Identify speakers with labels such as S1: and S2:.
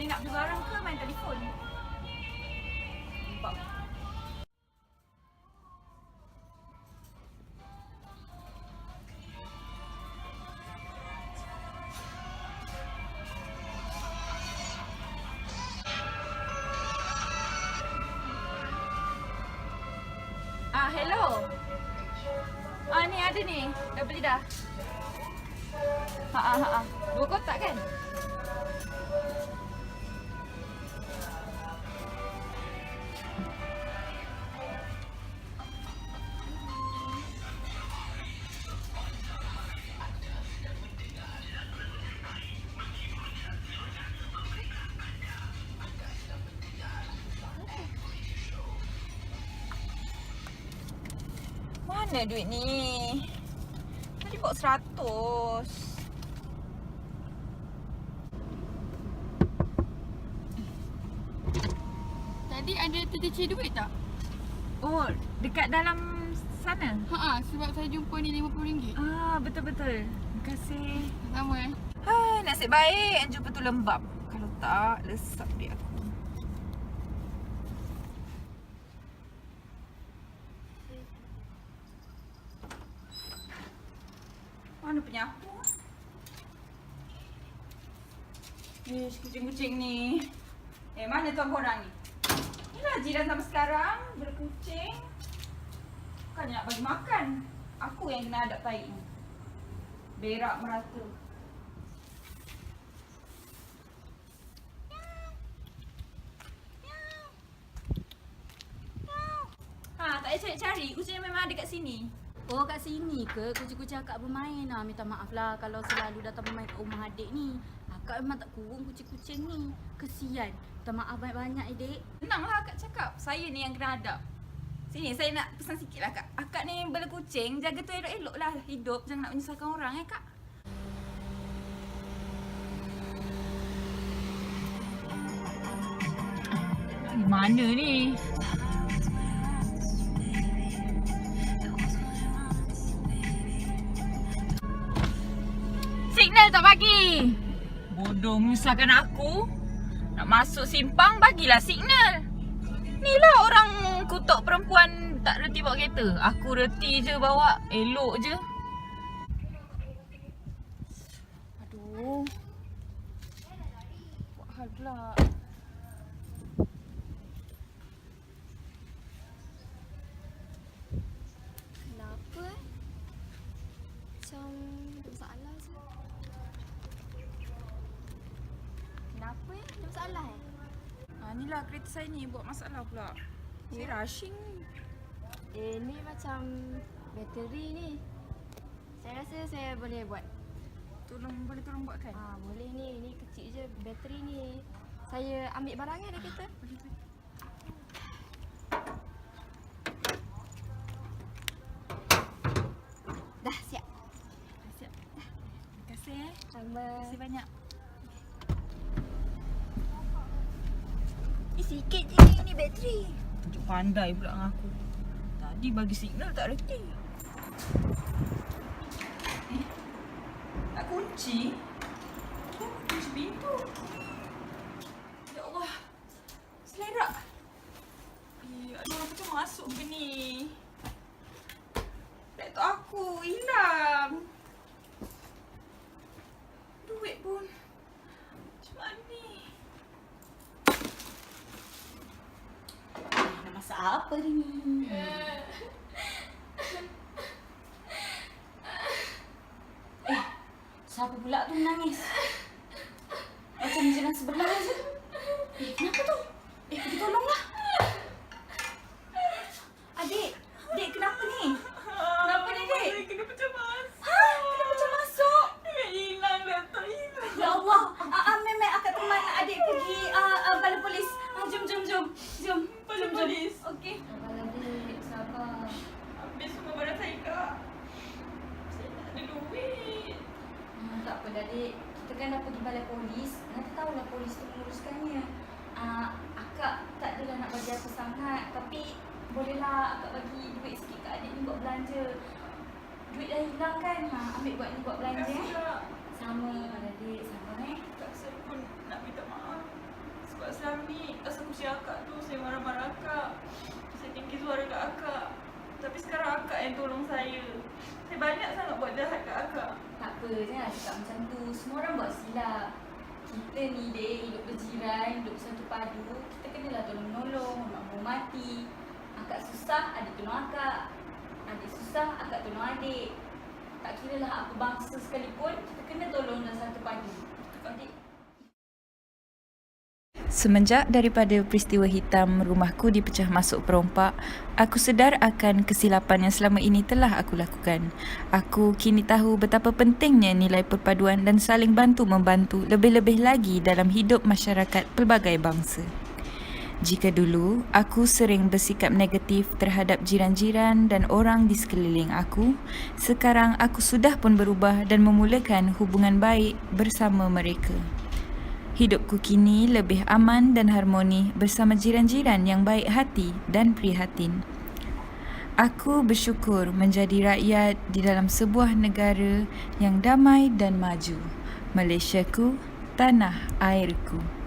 S1: beli barang ke main telefon? Nampak. Ah, hello. Ah, ni ada ni. Dah beli dah. Ha ah, ha ah. Dua kotak kan? Mana duit ni? Tadi bawa seratus.
S2: Tadi ada tercecih duit tak?
S1: Oh, dekat dalam sana?
S2: Ha sebab saya jumpa ni RM50.
S1: Ah, betul-betul. Terima kasih.
S2: Sama eh.
S1: Hai, nasib baik jumpa tu lembab. Kalau tak, lesap dia aku. Mana penyapu? Ish, kucing-kucing ni. Eh, mana tuan korang ni? Inilah jiran sampai sekarang, berkucing. Bukannya nak bagi makan. Aku yang kena adap tahi ni. Berak merata. Ha, tak payah cari-cari. Kucing memang ada kat sini.
S3: Oh kat sini ke kucing-kucing akak bermain lah Minta maaf lah kalau selalu datang bermain kat rumah adik ni Akak memang tak kurung kucing-kucing ni Kesian Minta maaf banyak-banyak adik
S1: Tenanglah akak cakap. Saya ni yang kena adap. Sini, saya nak pesan sikit lah kak. Akak ni bela kucing, jaga tu elok-elok lah hidup. Jangan nak menyusahkan orang eh kak. Mana ni? Signal tak bagi. Bodoh menyusahkan aku. Nak masuk simpang bagilah signal. Ni lah orang kutuk perempuan tak reti bawa kereta. Aku reti je bawa. Elok je.
S3: Aduh Buat hal pula Kenapa eh? Macam ada masalah je Kenapa eh? Ada masalah eh?
S1: Ha, ni lah kereta saya ni buat masalah pula. Saya rushing ni.
S3: Eh ni macam bateri ni Saya rasa saya boleh buat
S1: Tolong, boleh tolong buatkan?
S3: Ah boleh ni, ni kecil je bateri ni. Saya ambil barangnya dah kereta. Dah siap.
S1: Dah siap. Terima kasih eh. Terima kasih banyak.
S3: Sikit je ni, ni bateri.
S1: Tunjuk pandai pula dengan aku. Tadi bagi signal tak reti. Eh, tak kunci? Kunci pintu? Ya Allah. Selerak. Eh, aduh, macam masuk ke ni? Laptop aku hilang. Duit pun. Macam mana ni?
S3: Nak masak apa ni? eh, siapa pula tu menangis? Macam jiran sebelah je. Eh, kenapa tu? Eh, pergi tolonglah. Adik, Dek kenapa ni? Kenapa ni, Dek?
S1: Kena pecah masuk.
S3: Ha? Kenapa macam masuk?
S1: Duit hilang, laptop hilang.
S3: Ya Allah, ah, ah, Memek akan teman adik pergi ah, ah, balai polis. Ah, jom, jom, jom. Jom.
S1: Balai
S3: jom, jom.
S1: polis?
S3: Okey. Sabar adik, sabar.
S1: Habis semua barang saya kak. Saya tak ada duit.
S3: Hmm, tak dek. Kita kan dah pergi balai polis. Nanti tahulah polis tu menguruskannya. Ah, akak tak adalah nak bagi apa sangat. Tapi bolehlah akak bagi duit sikit kat adik ni buat belanja. Duit dah hilang kan? Ha, ambil buat ni buat belanja eh. Sama adik, sama eh.
S1: Tak saya pun nak minta maaf. Sebab selama ni asal kursi akak tu saya marah-marah akak. Saya tinggi suara kat akak. Tapi sekarang akak yang tolong saya. Saya banyak sangat buat jahat kat akak.
S3: Apa, jangan cakap macam tu. Semua orang buat silap. Kita ni dek, hidup berjiran, hidup satu padu. Kita kenalah tolong-menolong, menghormati. Akak susah, adik tolong akak. Adik susah, akak tolong adik. Tak kira lah apa bangsa sekalipun, kita kena tolong dalam satu padu. Adik
S4: Semenjak daripada peristiwa hitam rumahku dipecah masuk perompak, aku sedar akan kesilapan yang selama ini telah aku lakukan. Aku kini tahu betapa pentingnya nilai perpaduan dan saling bantu-membantu lebih-lebih lagi dalam hidup masyarakat pelbagai bangsa. Jika dulu aku sering bersikap negatif terhadap jiran-jiran dan orang di sekeliling aku, sekarang aku sudah pun berubah dan memulakan hubungan baik bersama mereka. Hidupku kini lebih aman dan harmoni bersama jiran-jiran yang baik hati dan prihatin. Aku bersyukur menjadi rakyat di dalam sebuah negara yang damai dan maju. Malaysiaku, tanah airku.